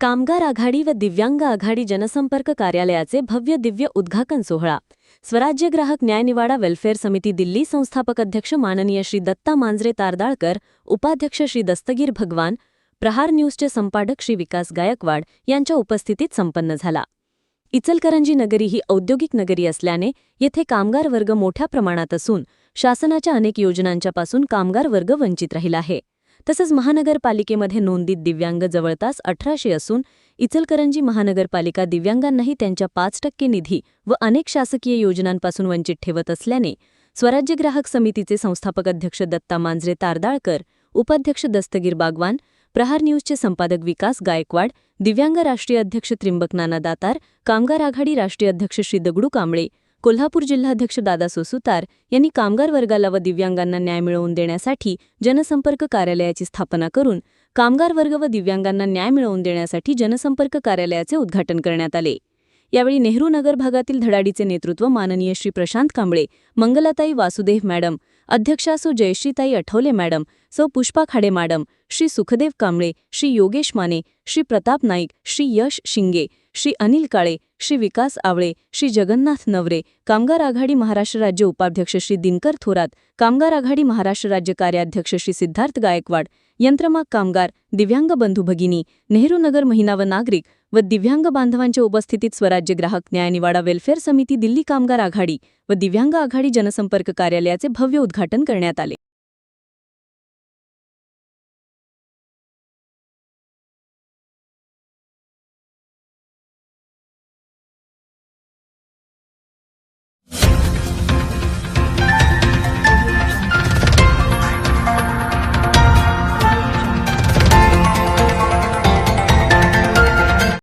कामगार आघाडी व दिव्यांग आघाडी जनसंपर्क कार्यालयाचे भव्य दिव्य उद्घाटन सोहळा. स्वराज्य ग्राहक न्यायनिवाडा वेल्फेअर समिती दिल्ली संस्थापक अध्यक्ष माननीय श्री दत्ता मांजरे तारदाळकर उपाध्यक्ष श्री दस्तगीर भगवान प्रहार न्यूजचे संपादक श्री विकास गायकवाड यांच्या उपस्थितीत संपन्न झाला. इचलकरंजी नगरी ही औद्योगिक नगरी असल्याने येथे कामगार वर्ग मोठ्या प्रमाणात असून शासनाच्या अनेक योजनांच्यापासून कामगार वर्ग वंचित राहिला आहे. तसंच महानगरपालिकेमध्ये नोंदित दिव्यांग जवळपास अठराशे असून इचलकरंजी महानगरपालिका दिव्यांगांनाही त्यांच्या पाच टक्के निधी व अनेक शासकीय योजनांपासून वंचित ठेवत असल्याने स्वराज्य ग्राहक समितीचे संस्थापक अध्यक्ष दत्ता मांजरे तारदाळकर उपाध्यक्ष दस्तगीर बागवान प्रहार न्यूजचे संपादक विकास गायकवाड दिव्यांग राष्ट्रीय अध्यक्ष त्रिंबक नाना दातार कामगार आघाडी राष्ट्रीय अध्यक्ष श्री दगडू कांबळे कोल्हापूर जिल्हाध्यक्ष दादा सोसुतार यांनी कामगार वर्गाला व दिव्यांगांना न्याय मिळवून देण्यासाठी जनसंपर्क कार्यालयाची स्थापना करून कामगार वर्ग व दिव्यांगांना न्याय मिळवून देण्यासाठी जनसंपर्क कार्यालयाचे उद्घाटन करण्यात आले. यावेळी नेहरू नगर भागातील धडाडीचे नेतृत्व माननीय श्री प्रशांत कांबळे मंगलाताई वासुदेव मॅडम अध्यक्षा सो जयश्रीताई आठवले मॅडम सौ पुष्पा खाडे मॅडम श्री सुखदेव कांबळे श्री योगेश माने श्री प्रताप नाईक श्री यश शिंगे श्री अनिल काळे श्री विकास आवळे श्री जगन्नाथ नवरे कामगार आघाडी महाराष्ट्र राज्य उपाध्यक्ष श्री दिनकर थोरात कामगार आघाडी महाराष्ट्र राज्य कार्याध्यक्ष श्री सिद्धार्थ गायकवाड यंत्रमाग कामगार दिव्यांग बंधू भगिनी नेहरू नगर महिना व नागरिक व दिव्यांग बांधवांच्या उपस्थितीत स्वराज्य ग्राहक न्यायनिवाडा वेल्फेअर समिती दिल्ली कामगार आघाडी व दिव्यांग आघाडी जनसंपर्क कार्यालयाचे भव्य उद्घाटन करण्यात आले.